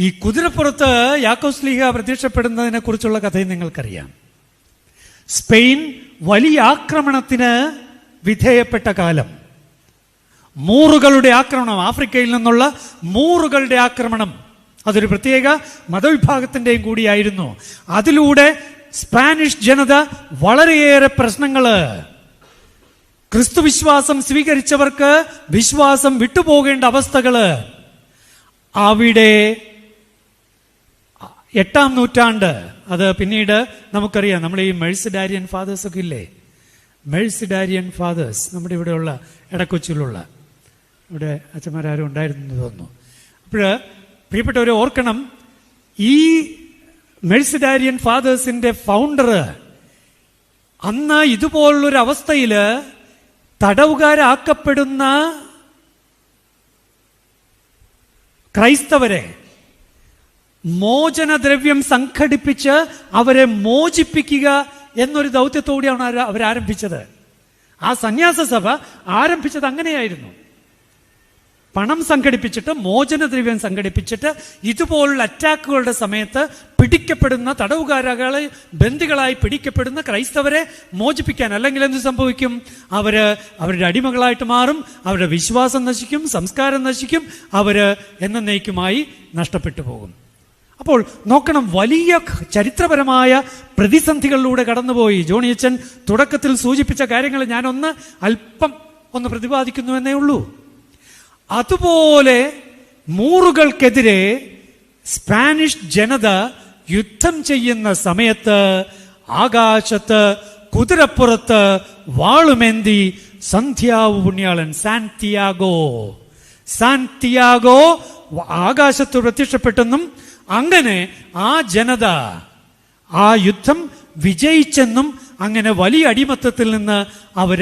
ഈ കുതിരപ്പുറത്ത് യാക്കോസ്ലീഹ പ്രത്യക്ഷപ്പെടുന്നതിനെ കുറിച്ചുള്ള കഥയും നിങ്ങൾക്കറിയാം. സ്പെയിൻ വലിയ ആക്രമണത്തിന് വിധേയപ്പെട്ട കാലം. മൂറുകളുടെ ആക്രമണം ആഫ്രിക്കയിൽ നിന്നുള്ള മൂറുകളുടെ ആക്രമണം. അതൊരു പ്രത്യേക മതവിഭാഗത്തിന്റെയും കൂടിയായിരുന്നു. അതിലൂടെ സ്പാനിഷ് ജനത വളരെയേറെ പ്രശ്നങ്ങൾ ക്രിസ്തുവിശ്വാസം സ്വീകരിച്ചവർക്ക് വിശ്വാസം വിട്ടുപോകേണ്ട അവസ്ഥകൾ. അവിടെ എട്ടാം നൂറ്റാണ്ട്. അത് പിന്നീട് നമുക്കറിയാം നമ്മൾ ഈ മെഴ്സിഡാരിയൻ ഫാദേഴ്സ് ഒക്കെ ഇല്ലേ? മെഴ്സിഡാരിയൻ ഫാദേഴ്സ് നമ്മുടെ ഇവിടെയുള്ള ഇടക്കൊച്ചിലുള്ള ഇവിടെ അച്ഛന്മാരാരും ഉണ്ടായിരുന്നു തോന്നുന്നു. അപ്പോൾ പ്രിയപ്പെട്ടവരെ ഓർക്കണം ഈ മെഴ്സിഡാരിയൻ ഫാദേഴ്സിന്റെ ഫൗണ്ടർ അന്ന് ഇതുപോലുള്ളൊരു അവസ്ഥയിൽ തടവുകാരാക്കപ്പെടുന്ന ക്രൈസ്തവരെ മോചനദ്രവ്യം സംഘടിപ്പിച്ച് അവരെ മോചിപ്പിക്കുക എന്നൊരു ദൗത്യത്തോടെയാണ് അവരാരംഭിച്ചത്. ആ സന്യാസ സഭ ആരംഭിച്ചത് അങ്ങനെയായിരുന്നു. പണം സംഘടിപ്പിച്ചിട്ട് മോചനദ്രവ്യം സംഘടിപ്പിച്ചിട്ട് ഇതുപോലുള്ള അറ്റാക്കുകളുടെ സമയത്ത് പിടിക്കപ്പെടുന്ന തടവുകാരകളെ ബന്ദികളായി പിടിക്കപ്പെടുന്ന ക്രൈസ്തവരെ മോചിപ്പിക്കാൻ അല്ലെങ്കിൽ എന്ത് സംഭവിക്കും? അവർ അവരുടെ അടിമകളായിട്ട് മാറും അവരുടെ വിശ്വാസം നശിക്കും സംസ്കാരം നശിക്കും അവർ എന്നേക്കുമായി നഷ്ടപ്പെട്ടു പോകും. അപ്പോൾ നോക്കണം വലിയ ചരിത്രപരമായ പ്രതിസന്ധികളിലൂടെ കടന്നുപോയി. ജോണിയച്ചൻ തുടക്കത്തിൽ സൂചിപ്പിച്ച കാര്യങ്ങൾ ഞാനൊന്ന് അല്പം ഒന്ന് പ്രതിപാദിക്കുന്നു എന്നേ ഉള്ളൂ. അതുപോലെ മൂറുകൾക്കെതിരെ സ്പാനിഷ് ജനത യുദ്ധം ചെയ്യുന്ന സമയത്ത് ആകാശത്ത് കുതിരപ്പുറത്ത് വാളുമേന്തി സന്ധ്യാവ് പുണ്യാളൻ സാന്തിയാഗോ സാന്തിയാഗോ ആകാശത്ത് പ്രത്യക്ഷപ്പെട്ടെന്നും അങ്ങനെ ആ ജനത ആ യുദ്ധം വിജയിച്ചെന്നും അങ്ങനെ വലിയ അടിമത്തത്തിൽ നിന്ന് അവർ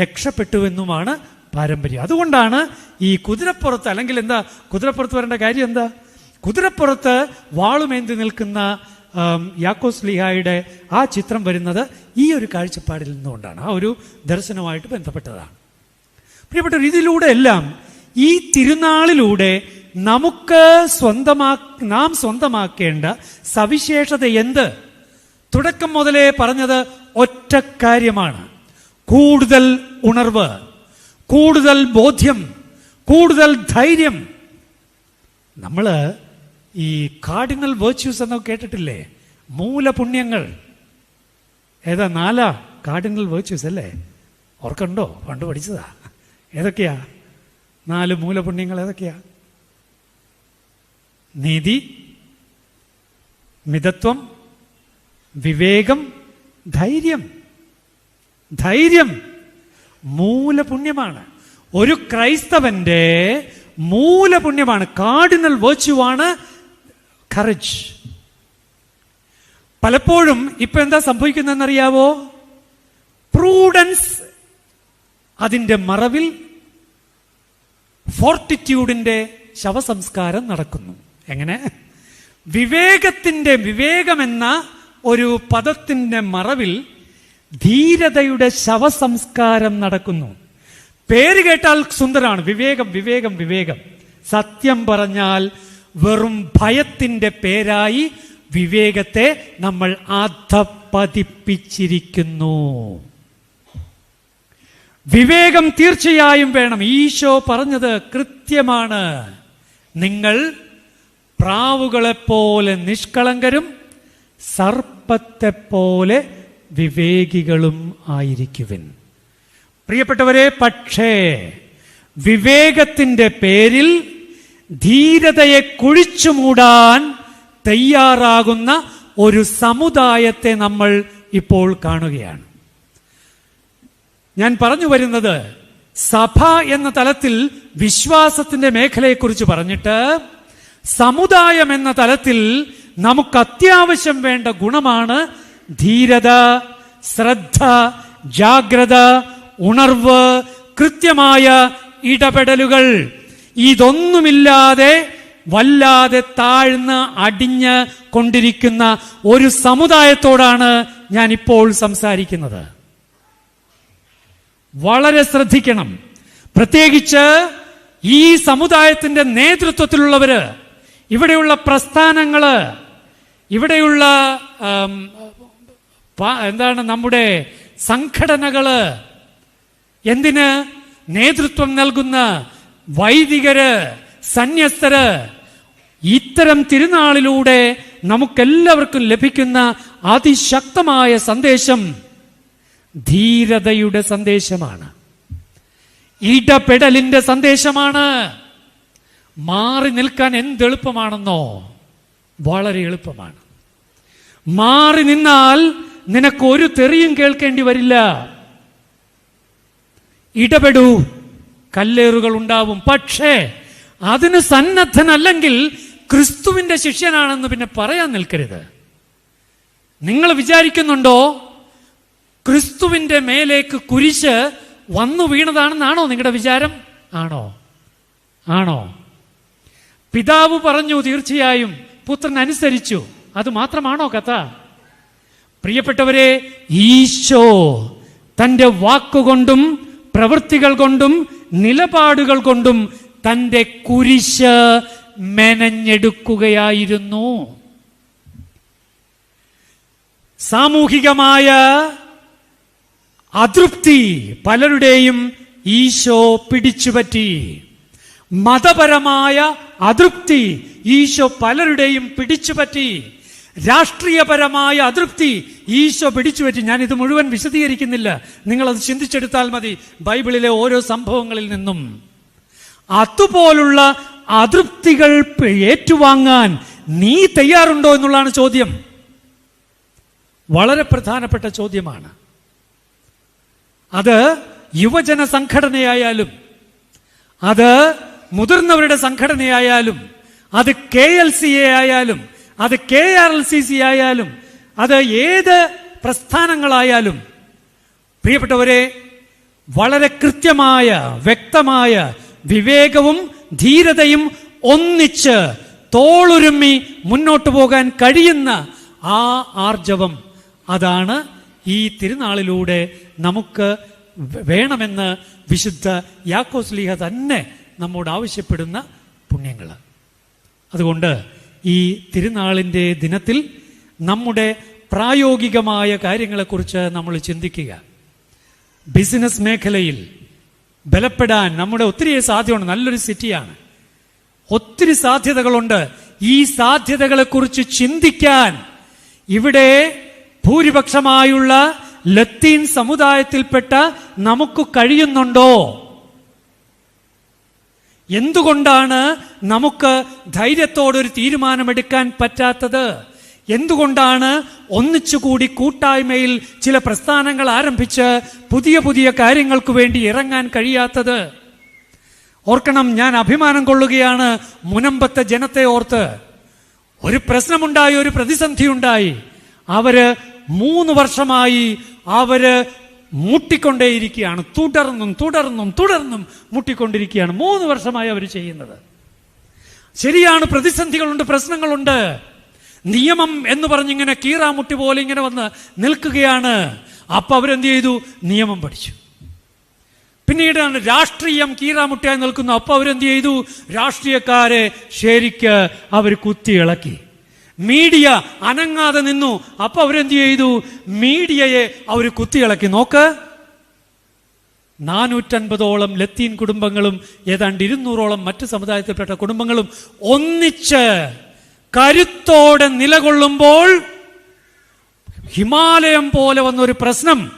രക്ഷപ്പെട്ടുവെന്നുമാണ് പാരമ്പര്യം. അതുകൊണ്ടാണ് ഈ കുതിരപ്പുറത്ത് അല്ലെങ്കിൽ എന്താ കുതിരപ്പുറത്ത് വരേണ്ട കാര്യം എന്താ? കുതിരപ്പുറത്ത് വാളുമേന്തി നിൽക്കുന്ന യാക്കോസ് ലിഹായുടെ ആ ചിത്രം വരുന്നത് ഈ ഒരു കാഴ്ചപ്പാടിൽ നിന്നുകൊണ്ടാണ്. ആ ഒരു ദർശനവുമായിട്ട് ബന്ധപ്പെട്ടതാണ്. പ്രിയപ്പെട്ടവർ ഇതിലൂടെ എല്ലാം ഈ തിരുനാളിലൂടെ നമുക്ക് സ്വന്തമാ നാം സ്വന്തമാക്കേണ്ട സവിശേഷത എന്ത്? തുടക്കം മുതലേ പറഞ്ഞത് ഒറ്റ കാര്യമാണ്. കൂടുതൽ ഉണർവ് കൂടുതൽ ബോധ്യം കൂടുതൽ ധൈര്യം. നമ്മൾ ഈ കാർഡിനൽ വേർച്യൂസ് എന്നൊക്കെ കേട്ടിട്ടില്ലേ? മൂലപുണ്യങ്ങൾ. ഏതാ നാലാ കാർഡിനൽ വേർച്യൂസ് അല്ലേ? ഓർക്കണ്ടോ? പണ്ട് പഠിച്ചതാ. ഏതൊക്കെയാ? നാല് മൂലപുണ്യങ്ങൾ ഏതൊക്കെയാ? നീതി മിതത്വം വിവേകം ധൈര്യം. ധൈര്യം മൂലപുണ്യമാണ്. ഒരു ക്രൈസ്തവന്റെ മൂലപുണ്യമാണ്. കാർഡിനൽ വേർച്യുവാണ് കറേജ് പലപ്പോഴും ഇപ്പൊ എന്താ സംഭവിക്കുന്നതെന്നറിയാവോ? പ്രൂഡൻസ് അതിന്റെ മറവിൽ ഫോർട്ടിറ്റ്യൂഡിന്റെ ശവസംസ്കാരം നടക്കുന്നു. എങ്ങനെ? വിവേകത്തിന്റെ വിവേകമെന്ന ഒരു പദത്തിന്റെ മറവിൽ ധീരതയുടെ ശവസംസ്കാരം നടക്കുന്നു. പേര് കേട്ടാൽ സുന്ദരാണ്. വിവേകം വിവേകം വിവേകം. സത്യം പറഞ്ഞാൽ വെറും ഭയത്തിന്റെ പേരായി വിവേകത്തെ നമ്മൾ അധപ്പതിപ്പിച്ചിരിക്കുന്നു വിവേകം തീർച്ചയായും വേണം. ഈശോ പറഞ്ഞത് കൃത്യമാണ്. നിങ്ങൾ പ്രാവുകളെപ്പോലെ നിഷ്കളങ്കരും സർപ്പത്തെപ്പോലെ വിവേകികളും ആയിരിക്കുവിൻ. പ്രിയപ്പെട്ടവരെ പക്ഷേ വിവേകത്തിന്റെ പേരിൽ ധീരതയെ കുഴിച്ചു മൂടാൻ തയ്യാറാകുന്ന ഒരു സമുദായത്തെ നമ്മൾ ഇപ്പോൾ കാണുകയാണ്. ഞാൻ പറഞ്ഞു വരുന്നത് സഭ എന്ന തലത്തിൽ വിശ്വാസത്തിന്റെ മേഖലയെക്കുറിച്ച് പറഞ്ഞിട്ട് സമുദായം എന്ന തലത്തിൽ നമുക്ക് അത്യാവശ്യം വേണ്ട ഗുണമാണ് ധീരത ശ്രദ്ധ ജാഗ്രത ഉണർവ് കൃത്യമായ ഇടപെടലുകൾ. ഇതൊന്നുമില്ലാതെ വല്ലാതെ താഴ്ന്ന് അടിഞ്ഞ് കൊണ്ടിരിക്കുന്ന ഒരു സമുദായത്തോടാണ് ഞാൻ ഇപ്പോൾ സംസാരിക്കുന്നത്. വളരെ ശ്രദ്ധിക്കണം. പ്രത്യേകിച്ച് ഈ സമുദായത്തിന്റെ നേതൃത്വത്തിലുള്ളവര് ഇവിടെയുള്ള പ്രസ്ഥാനങ്ങൾ ഇവിടെയുള്ള എന്താണ് നമ്മുടെ സംഘടനകൾ എന്തിന് നേതൃത്വം നൽകുന്ന വൈദികര് സന്യസ്തര് ഇത്തരം തിരുനാളിലൂടെ നമുക്കെല്ലാവർക്കും ലഭിക്കുന്ന അതിശക്തമായ സന്ദേശം ധീരതയുടെ സന്ദേശമാണ്. ഇടപെടലിന്റെ സന്ദേശമാണ്. മാറി നിൽക്കാൻ എന്ത് എളുപ്പമാണെന്നോ വളരെ എളുപ്പമാണ്. മാറി നിന്നാൽ നിനക്ക് ഒരു തെറിയും കേൾക്കേണ്ടി വരില്ല. ഇടപെടൂ. കല്ലേറുകൾ ഉണ്ടാവും. പക്ഷേ അതിന് സന്നദ്ധനല്ലെങ്കിൽ ക്രിസ്തുവിന്റെ ശിഷ്യനാണെന്ന് പിന്നെ പറയാൻ നിൽക്കരുത്. നിങ്ങൾ വിചാരിക്കുന്നുണ്ടോ ക്രിസ്തുവിന്റെ മേലേക്ക് കുരിശ് വന്നു വീണതാണെന്നാണോ നിങ്ങളുടെ വിചാരം? ആണോ? ആണോ? പിതാവ് പറഞ്ഞു തീർച്ചയായും പുത്രൻ അനുസരിച്ചു. അത് മാത്രമാണോ കഥ? പ്രിയപ്പെട്ടവരെ ഈശോ തന്റെ വാക്കുകൊണ്ടും പ്രവൃത്തികൾ കൊണ്ടും നിലപാടുകൾ കൊണ്ടും തന്റെ കുരിശ് മെനഞ്ഞെടുക്കുകയായിരുന്നു. സാമൂഹികമായ അതൃപ്തി പലരുടെയും ഈശോ പിടിച്ചുപറ്റി. മതപരമായ അതൃപ്തി ഈശോ പലരുടെയും പിടിച്ചുപറ്റി രാഷ്ട്രീയപരമായ അതൃപ്തി ഈശോ പിടിച്ചുപറ്റി ഞാൻ ഇത് മുഴുവൻ വിശദീകരിക്കുന്നില്ല. നിങ്ങളത് ചിന്തിച്ചെടുത്താൽ മതി. ബൈബിളിലെ ഓരോ സംഭവങ്ങളിൽ നിന്നും. അതുപോലുള്ള അതൃപ്തികൾ ഏറ്റുവാങ്ങാൻ നീ തയ്യാറുണ്ടോ എന്നുള്ളതാണ് ചോദ്യം. വളരെ പ്രധാനപ്പെട്ട ചോദ്യമാണ്. അത് യുവജന സംഘടനയായാലും അത് മുതിർന്നവരുടെ സംഘടനയായാലും അത് കെ എൽ സി എ ആയാലും അത് K R L C C ആയാലും അത് ഏത് പ്രസ്ഥാനങ്ങളായാലും പ്രിയപ്പെട്ടവരെ വളരെ കൃത്യമായ വ്യക്തമായ വിവേകവും ധീരതയും ഒന്നിച്ച് തോളുരുമ്മി മുന്നോട്ട് പോകാൻ കഴിയുന്ന ആ ആർജവം അതാണ് ഈ തിരുനാളിലൂടെ നമുക്ക് വേണമെന്ന് വിശുദ്ധ യാക്കോസ്ലീഹ തന്നെ നമ്മോട് ആവശ്യപ്പെടുന്ന പുണ്യങ്ങൾ അതുകൊണ്ട് ഈ തിരുനാളിന്റെ ദിനത്തിൽ നമ്മുടെ പ്രായോഗികമായ കാര്യങ്ങളെക്കുറിച്ച് നമ്മൾ ചിന്തിക്കുക. ബിസിനസ് മേഖലയിൽ ബലപ്പെടാൻ നമ്മുടെ ഒത്തിരി സാധ്യതയുണ്ട്. നല്ലൊരു സിറ്റിയാണ്. ഒത്തിരി സാധ്യതകളുണ്ട്. ഈ സാധ്യതകളെക്കുറിച്ച് ചിന്തിക്കാൻ ഇവിടെ ഭൂരിപക്ഷമായുള്ള ലത്തീൻ സമുദായത്തിൽപ്പെട്ട നമുക്ക് കഴിയുന്നുണ്ടോ? എന്തുകൊണ്ടാണ് നമുക്ക് ധൈര്യത്തോടൊരു തീരുമാനമെടുക്കാൻ പറ്റാത്തത്? എന്തുകൊണ്ടാണ് ഒന്നിച്ചുകൂടി കൂട്ടായ്മയിൽ ചില പ്രസ്ഥാനങ്ങൾ ആരംഭിച്ച് പുതിയ പുതിയ കാര്യങ്ങൾക്ക് വേണ്ടി ഇറങ്ങാൻ കഴിയാത്തത്? ഓർക്കണം ഞാൻ അഭിമാനം കൊള്ളുകയാണ് മുനമ്പത്തെ ജനത്തെ ഓർത്ത്. ഒരു പ്രശ്നമുണ്ടായി ഒരു പ്രതിസന്ധി ഉണ്ടായി അവർ മൂന്ന് വർഷമായി അവർ മുട്ടിക്കൊണ്ടേയിരിക്കുകയാണ്. തുടർന്നും തുടർന്നും തുടർന്നും മുട്ടിക്കൊണ്ടിരിക്കുകയാണ്. മൂന്ന് വർഷമായി അവർ ചെയ്യുന്നത്. ശരിയാണ് പ്രതിസന്ധികളുണ്ട് പ്രശ്നങ്ങളുണ്ട്. നിയമം എന്ന് പറഞ്ഞിങ്ങനെ കീറാമുട്ടി പോലെ ഇങ്ങനെ വന്ന് നിൽക്കുകയാണ്. അപ്പൊ അവരെന്ത് ചെയ്തു? നിയമം പഠിച്ചു. പിന്നീടാണ് രാഷ്ട്രീയം കീറാമുട്ടിയായി നിൽക്കുന്നു. അപ്പൊ അവരെന്ത് ചെയ്തു? രാഷ്ട്രീയക്കാരെ ശരിക്ക് അവർ കുത്തി ഇളക്കി മീഡിയ അനങ്ങാതെ നിന്നു. അപ്പൊ അവരെന്ത് ചെയ്തു? മീഡിയയെ അവർ കുത്തിയിളക്കി. നോക്ക്. നാനൂറ്റൻപതോളം ലത്തീൻ കുടുംബങ്ങളും ഏതാണ്ട് ഇരുന്നൂറോളം മറ്റ് സമുദായത്തിൽപ്പെട്ട കുടുംബങ്ങളും ഒന്നിച്ച് കരുത്തോടെ നിലകൊള്ളുമ്പോൾ ഹിമാലയം പോലെ വന്നൊരു പ്രശ്നം.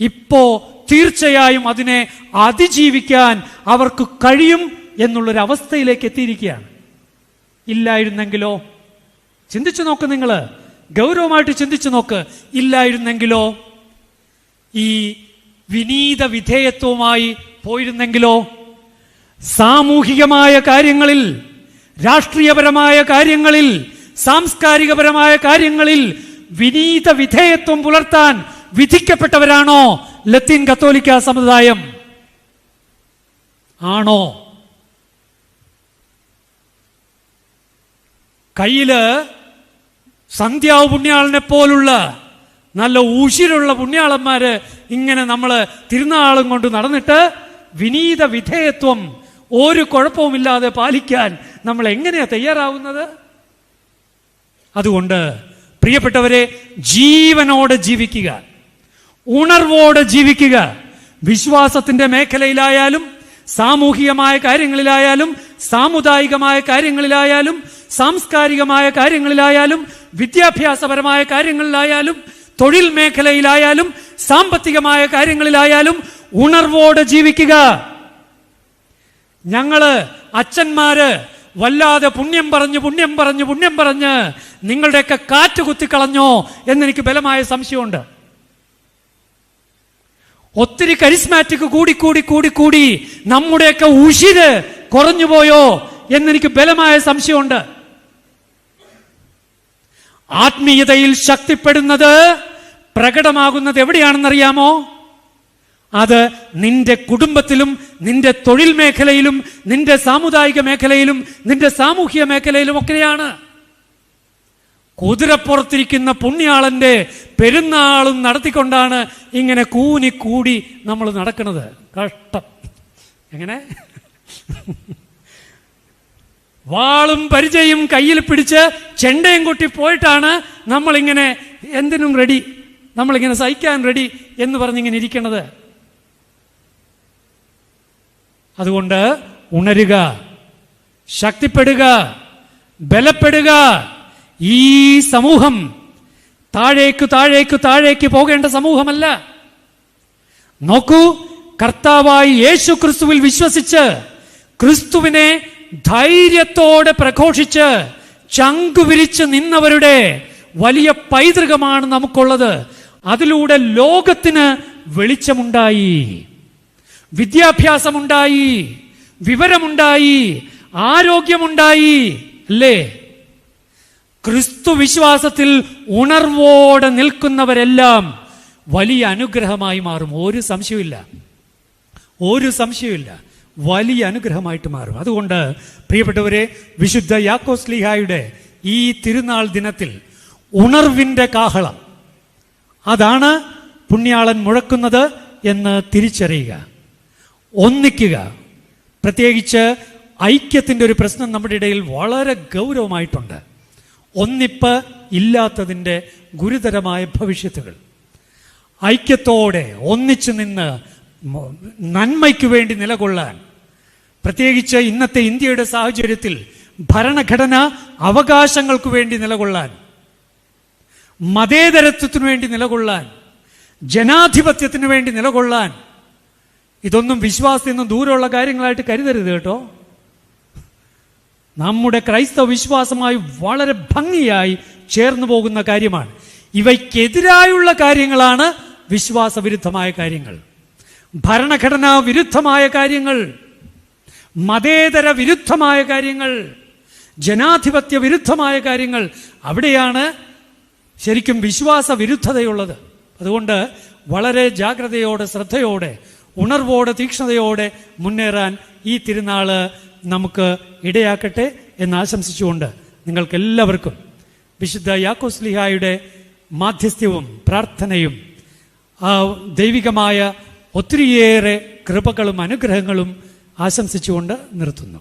ഇപ്പോ തീർച്ചയായും അതിനെ അതിജീവിക്കാൻ അവർക്ക് കഴിയും എന്നുള്ളൊരു അവസ്ഥയിലേക്ക് എത്തിയിരിക്കുകയാണ്. ഇല്ലായിരുന്നെങ്കിലോ? ചിന്തിച്ചു നോക്ക് നിങ്ങൾ ഗൗരവമായിട്ട് ചിന്തിച്ചു നോക്ക്. ഇല്ലായിരുന്നെങ്കിലോ? ഈ വിനീത വിധേയത്വമായി പോയിരുന്നെങ്കിലോ? സാമൂഹികമായ കാര്യങ്ങളിൽ രാഷ്ട്രീയപരമായ കാര്യങ്ങളിൽ സാംസ്കാരികപരമായ കാര്യങ്ങളിൽ വിനീത വിധേയത്വം പുലർത്താൻ വിധിക്കപ്പെട്ടവരാണോ ലത്തീൻ കത്തോലിക്ക സമുദായം ആണോ? കയ്യിൽ സന്ധ്യാവ് പുണ്യാളനെ പോലുള്ള നല്ല ഊശിലുള്ള പുണ്യാളന്മാര് ഇങ്ങനെ നമ്മൾ തിരുനാളും കൊണ്ട് നടന്നിട്ട് വിനീത വിധേയത്വം ഒരു കുഴപ്പവുമില്ലാതെ പാലിക്കാൻ നമ്മൾ എങ്ങനെയാ തയ്യാറാവുന്നത്? അതുകൊണ്ട് പ്രിയപ്പെട്ടവരെ ജീവനോടെ ജീവിക്കുക ഉണർവോടെ ജീവിക്കുക വിശ്വാസത്തിന്റെ മേഖലയിലായാലും സാമൂഹികമായ കാര്യങ്ങളിലായാലും സാമുദായികമായ കാര്യങ്ങളിലായാലും സാംസ്കാരികമായ കാര്യങ്ങളിലായാലും വിദ്യാഭ്യാസപരമായ കാര്യങ്ങളിലായാലും തൊഴിൽ മേഖലയിലായാലും സാമ്പത്തികമായ കാര്യങ്ങളിലായാലും ഉണർവോടെ ജീവിക്കുക. ഞങ്ങൾ അച്ഛന്മാര് വല്ലാതെ പുണ്യം പറഞ്ഞു പുണ്യം പറഞ്ഞു പുണ്യം പറഞ്ഞ് നിങ്ങളുടെയൊക്കെ കാറ്റ് കുത്തിക്കളഞ്ഞോ എന്നെനിക്ക് ബലമായ സംശയമുണ്ട്. ഒത്തിരി കരിസ്മാറ്റിക് കൂടി കൂടി കൂടി കൂടി നമ്മുടെയൊക്കെ ഉഷിര് കുറഞ്ഞു പോയോ എന്നെനിക്ക് ബലമായ സംശയമുണ്ട്. ആത്മീയതയിൽ ശക്തിപ്പെടുന്നത് പ്രകടമാകുന്നത് എവിടെയാണെന്നറിയാമോ? അത് നിന്റെ കുടുംബത്തിലും നിന്റെ തൊഴിൽ മേഖലയിലും നിന്റെ സാമുദായിക മേഖലയിലും നിന്റെ സാമൂഹ്യ മേഖലയിലും ഒക്കെയാണ്. കുതിരപ്പുറത്തിരിക്കുന്ന പുണ്യാളന്റെ പെരുന്നാളും നടത്തിക്കൊണ്ടാണ് ഇങ്ങനെ കൂനി കൂടി നമ്മൾ നടക്കുന്നത്. കഷ്ടം. എങ്ങനെ? വാളും പരിചയും കയ്യിൽ പിടിച്ച് ചെണ്ടയും കൊട്ടി പോയിട്ടാണ് നമ്മളിങ്ങനെ എന്തിനും റെഡി നമ്മളിങ്ങനെ സഹിക്കാൻ റെഡി എന്ന് പറഞ്ഞിങ്ങനെ ഇരിക്കണത്. അതുകൊണ്ട് ഉണരുക ശക്തിപ്പെടുക ബലപ്പെടുക. ഈ സമൂഹം താഴേക്ക് താഴേക്ക് താഴേക്ക് പോകേണ്ട സമൂഹമല്ല. നോക്കൂ കർത്താവായി യേശു ക്രിസ്തുവിൽ വിശ്വസിച്ച് ക്രിസ്തുവിനെ ധൈര്യത്തോടെ പ്രഘോഷിച്ച് ചങ്കുവിരിച്ച് നിന്നവരുടെ വലിയ പൈതൃകമാണ് നമുക്കുള്ളത്. അതിലൂടെ ലോകത്തിന് വെളിച്ചമുണ്ടായി. വിദ്യാഭ്യാസമുണ്ടായി. വിവരമുണ്ടായി. ആരോഗ്യമുണ്ടായി. അല്ലേ? ക്രിസ്തു വിശ്വാസത്തിൽ ഉണർവോടെ നിൽക്കുന്നവരെല്ലാം വലിയ അനുഗ്രഹമായി മാറും. ഒരു സംശയമില്ല ഒരു സംശയമില്ല വലിയ അനുഗ്രഹമായിട്ട് മാറും. അതുകൊണ്ട് പ്രിയപ്പെട്ടവരെ വിശുദ്ധ യാക്കോസ് ലീഹായുടെ ഈ തിരുനാൾ ദിനത്തിൽ ഉണർവിന്റെ കാഹളം. അതാണ് പുണ്യാളൻ മുഴക്കുന്നത് എന്ന് തിരിച്ചറിയുക. ഒന്നിക്കുക. പ്രത്യേകിച്ച് ഐക്യത്തിന്റെ ഒരു പ്രശ്നം നമ്മുടെ ഇടയിൽ വളരെ ഗൗരവമായിട്ടുണ്ട്. ഒന്നിപ്പ് ഇല്ലാത്തതിന്റെ ഗുരുതരമായ ഭവിഷ്യത്തുകൾ. ഐക്യത്തോടെ ഒന്നിച്ചു നിന്ന് നന്മയ്ക്ക് വേണ്ടി നിലകൊള്ളാൻ. പ്രത്യേകിച്ച് ഇന്നത്തെ ഇന്ത്യയുടെ സാഹചര്യത്തിൽ ഭരണഘടന അവകാശങ്ങൾക്ക് വേണ്ടി നിലകൊള്ളാൻ. മതേതരത്വത്തിനു വേണ്ടി നിലകൊള്ളാൻ. ജനാധിപത്യത്തിനു വേണ്ടി നിലകൊള്ളാൻ. ഇതൊന്നും വിശ്വാസത്തിൽ നിന്നും ദൂരമുള്ള കാര്യങ്ങളായിട്ട് കരുതരുത് കേട്ടോ. നമ്മുടെ ക്രൈസ്തവ വിശ്വാസമായി വളരെ ഭംഗിയായി ചേർന്നു പോകുന്ന കാര്യമാണ്. ഇവയ്ക്കെതിരായുള്ള കാര്യങ്ങളാണ് വിശ്വാസവിരുദ്ധമായ കാര്യങ്ങൾ. ഭരണഘടനാ വിരുദ്ധമായ കാര്യങ്ങൾ മതേതര വിരുദ്ധമായ കാര്യങ്ങൾ ജനാധിപത്യ വിരുദ്ധമായ കാര്യങ്ങൾ അവിടെയാണ് ശരിക്കും വിശ്വാസ വിരുദ്ധതയുള്ളത്. അതുകൊണ്ട് വളരെ ജാഗ്രതയോടെ ശ്രദ്ധയോടെ ഉണർവോടെ തീക്ഷ്ണതയോടെ മുന്നേറാൻ ഈ തിരുനാൾ നമുക്ക് ഇടയാക്കട്ടെ എന്ന് ആശംസിച്ചുകൊണ്ട് നിങ്ങൾക്കെല്ലാവർക്കും വിശുദ്ധ യാക്കോസ്ലിഹായുടെ മാധ്യസ്ഥ്യവും പ്രാർത്ഥനയും ദൈവികമായ ഒത്തിരിയേറെ കൃപകളും അനുഗ്രഹങ്ങളും ആശംസിച്ചുകൊണ്ട് നിർത്തുന്നു.